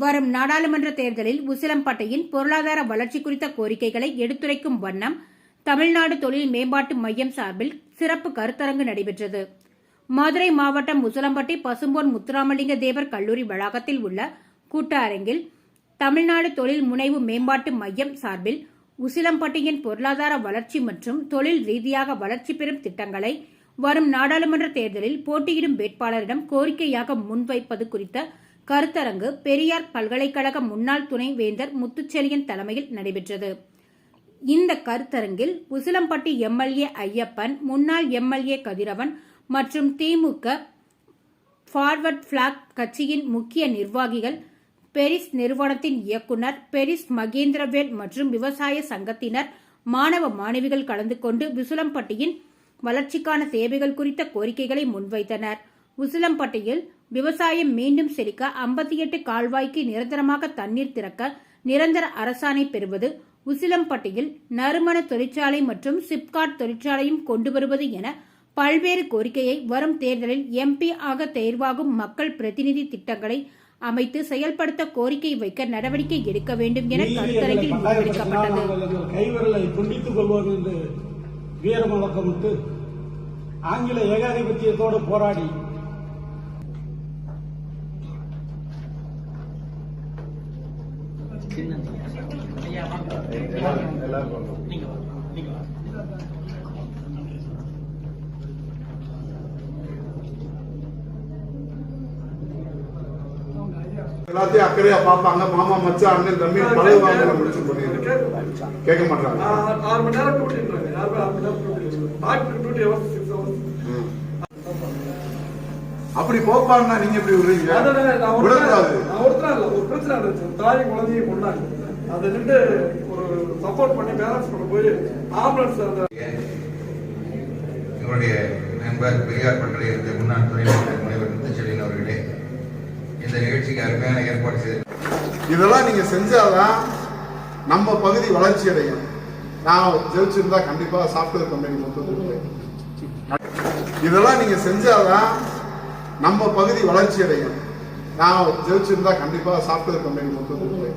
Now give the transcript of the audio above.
வரும் நாடாளுமன்ற தேர்தலில் உசிலம்பட்டையின் பொருளாதார வளர்ச்சி குறித்த கோரிக்கைகளை எடுத்துரைக்கும் வண்ணம் தமிழ்நாடு தொழில் மேம்பாட்டு மையம் சார்பில் சிறப்பு கருத்தரங்கு நடைபெற்றது. மதுரை மாவட்டம் உசிலம்பட்டி பசும்பொன் முத்துராமலிங்க தேவர் கல்லூரி வளாகத்தில் உள்ள கூட்ட அரங்கில் தமிழ்நாடு தொழில் முனைவு மேம்பாட்டு மையம் சார்பில் உசிலம்பட்டியின் பொருளாதார வளர்ச்சி மற்றும் தொழில் ரீதியாக வளர்ச்சி பெறும் திட்டங்களை வரும் நாடாளுமன்ற தேர்தலில் போட்டியிடும் வேட்பாளரிடம் கோரிக்கையாக முன்வைப்பது குறித்த கருத்தரங்கு பெரியார் பல்கலைக்கழக முன்னாள் துணை வேந்தர் முத்துச்செலியன் தலைமையில் நடைபெற்றது. இந்த கருத்தரங்கில் உசிலம்பட்டி எம்எல்ஏ ஐயப்பன் முன்னாள் எம்எல்ஏ கதிரவன் மற்றும் திமுக ஃபார்வர்ட் பிளாக் கட்சியின் முக்கிய நிர்வாகிகள் பெரிஸ் நிறுவனத்தின் இயக்குனர் பெரிஸ் மகேந்திரவேல் மற்றும் விவசாய சங்கத்தினர் மாணவ மாணவிகள் கலந்து கொண்டு விசுலம்பட்டியின் வளர்ச்சிக்கான சேவைகள் குறித்த கோரிக்கைகளை முன்வைத்தனர். உசிலம்பட்டியில் விவசாயம் மீண்டும் செழிக்க ஐம்பத்தி எட்டு கால்வாய்க்கு நிரந்தரமாக தண்ணீர் திறக்க நிரந்தர அரசாணை பெறுவது உசிலம்பட்டியில் நறுமண தொழிற்சாலை மற்றும் சிப்காட் தொழிற்சாலையும் கொண்டு வருவது என பல்வேறு கோரிக்கையை வரும் தேர்தலில் எம்பி ஆக தேர்வாகும் மக்கள் பிரதிநிதி திட்டங்களை அமைத்து செயல்படுத்த கோரிக்கை வைக்க நடவடிக்கை எடுக்க வேண்டும் என கருத்தரங்கில் முன்வைக்கப்பட்டது கைவிரலை துண்டித்துக் கொள்வோம் என்று வீர முழக்கமிட்டு ஆங்கில ஏகாதிபத்தியத்தோடு போராடி எல்லாத்தையும் அக்கறையா பார்ப்பாங்க. மாமா மச்சான் அண்ணன் தம்பி பழகுவாங்க முடிச்சு பண்ணிடுறேன் கேட்க மாட்டாங்க. ஆறு மணி நேரம் யாருமே ஆறு மணி நேரம் duty duty hours six hours. அப்படி போப்பான்னா நீங்க எப்படி விடுறீங்க? விடக்கூடாது. ஒரு பிரச்சனை இருந்துச்சு தாய் குழந்தையும் கொண்டாங்க. அதை நின்று ஒரு சப்போர்ட் பண்ணி பேலன்ஸ் பண்ண போய் ஆம்புலன்ஸ் அந்த எங்களுடைய நண்பர் பெரியார் பல்கலைக்கழக முன்னாள் துணைவேந்தர் முனைவர் முத்துச்செழியன் அவர்களே இந்த நிகழ்ச்சிக்கு அருமையான ஏற்பாடு செய்து இதெல்லாம் நீங்க செஞ்சாதான் நம்ம பகுதி வளர்ச்சி அடையும். நான் ஜெயிச்சிருந்தா கண்டிப்பா சாஃப்ட்வேர் கம்பெனி மொத்தத்துக்கு. இதெல்லாம் நீங்க செஞ்சாதான் நம்ம பகுதி வளர்ச்சி அடையும் நான் ஜெயிச்சிருந்தா கண்டிப்பா சாஃப்ட்வேர் கம்பெனி மொத்தத்துக்கு